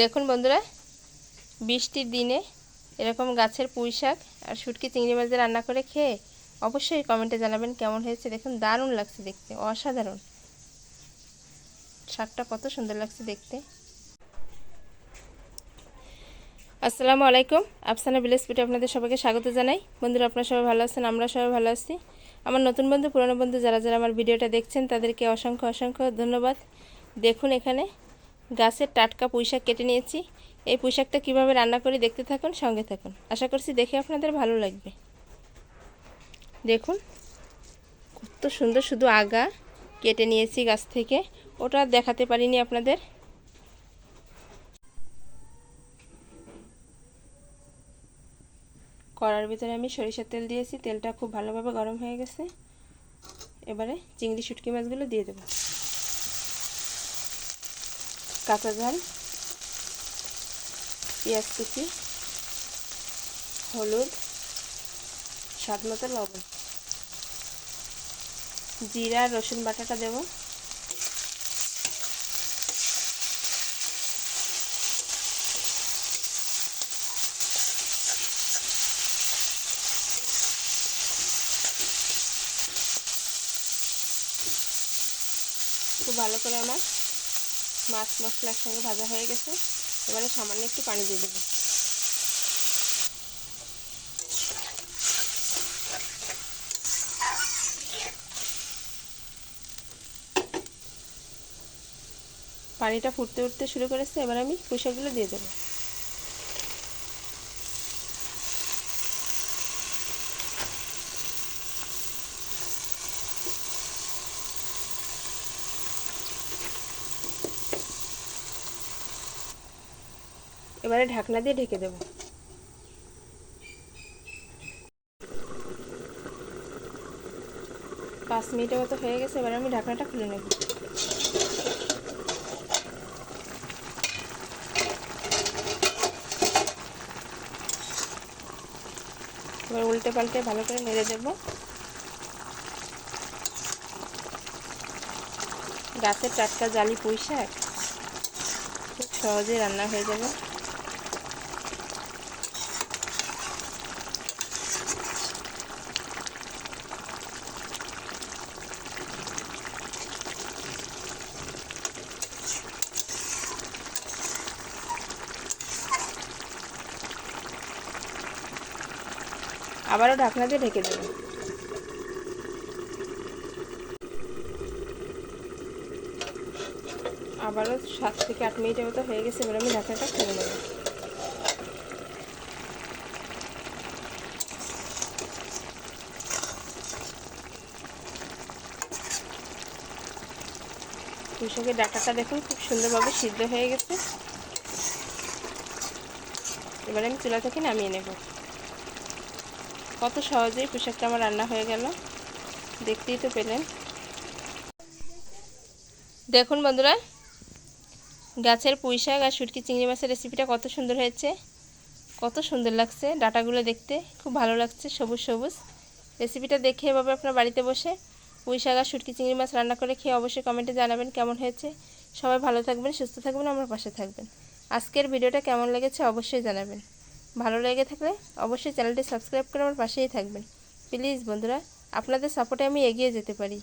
দেখুন বন্ধুরা, বৃষ্টির দিনে এরকম গাছের পুঁই শাক আর শুটকি চিংড়ি মাছ রান্না করে খেয়ে অবশ্যই কমেন্টে জানাবেন কেমন হয়েছে। দেখুন, দারুণ লাগছে দেখতে, অসাধারণ। শাকটা কত সুন্দর লাগছে দেখতে। আসসালামু আলাইকুম, আফসানা ভিলেজ পিঠে আপনাদের সবাইকে স্বাগত জানাই। বন্ধুরা, আপনারা সবাই ভালো আছেন? আমরা সবাই ভালো আছি। আমার নতুন বন্ধু, পুরনো বন্ধু যারা যারা আমার ভিডিওটা দেখছেন, তাদেরকে অসংখ্য অসংখ্য ধন্যবাদ। দেখুন এখানে গাছের টাটকা পুঁইশাক কেটে নিয়েছি। এই পুঁইশাকটা কীভাবে রান্না করি দেখতে থাকুন, সঙ্গে থাকুন। আশা করছি দেখে আপনাদের ভালো লাগবে। দেখুন, কত সুন্দর শুধু আগা কেটে নিয়েছি গাছ থেকে। ওটা দেখাতে পারিনি আপনাদের। কড়ার ভিতরে আমি সরিষার তেল দিয়েছি। তেলটা খুব ভালোভাবে গরম হয়ে গেছে। এবারে চিংড়ি শুটকি মাছগুলো দিয়ে দেবো। কাঁচা ঝাল, পেঁয়াজ কুচি, হলুদ, স্বাদ মতো লবণ। জিরা, রসুন বাটাটা দেব। খুব ভালো করে আমার মাছ মশলা একসঙ্গে ভাজা হয়ে গেছে। এবারে সামান্য একটু পানি দিয়ে দেবো। পানিটা ফুটতে উঠতে শুরু করেছে, এবার আমি পুষাগুলো দিয়ে দেবো। এবারে ঢাকনা দিয়ে ঢেকে দেব। পাঁচ মিনিটের মতো হয়ে গেছে, এবার আমি ঢাকনাটা খুলে নেব। এবার উল্টে পাল্টে ভালো করে নেড়ে দেব। গাছের টাটকা জালি পুঁই শাক খুব সহজে রান্না হয়ে যাবে। আবারও ঢাকনা দিয়ে ঢেকে দেবো। আবারও সাত থেকে আট মিনিটের মতো হয়ে গেছে, এবার আমি ঢাকনাটা খুলে নেব। কৃষকের ডাটাটা দেখুন, খুব সুন্দরভাবে সিদ্ধ হয়ে গেছে। এবার আমি চুলা থেকে নামিয়ে নেব। কত সহজেই পোশাকটা আমার রান্না হয়ে গেল। দেখতেই তো পেলেন। দেখুন বন্ধুরা, গাছের পুঁই শাক আর শুটকি চিংড়ি মাছের রেসিপিটা কত সুন্দর হয়েছে। কত সুন্দর লাগছে ডাটাগুলো দেখতে। খুব ভালো লাগছে, সবুজ সবুজ। রেসিপিটা দেখে এভাবে আপনার বাড়িতে বসে পুঁই শাক আর শুটকি চিংড়ি মাছ রান্না করে খেয়ে অবশ্যই কমেন্টে জানাবেন কেমন হয়েছে। সবাই ভালো থাকবেন, সুস্থ থাকবেন, আমার পাশে থাকবেন। আজকের ভিডিওটা কেমন লেগেছে অবশ্যই জানাবেন। ভালো লেগে থাকলে অবশ্যই চ্যানেলটি সাবস্ক্রাইব করে আমার পাশেই থাকবেন। প্লিজ বন্ধুরা, আপনাদের সাপোর্টে আমি এগিয়ে যেতে পারি।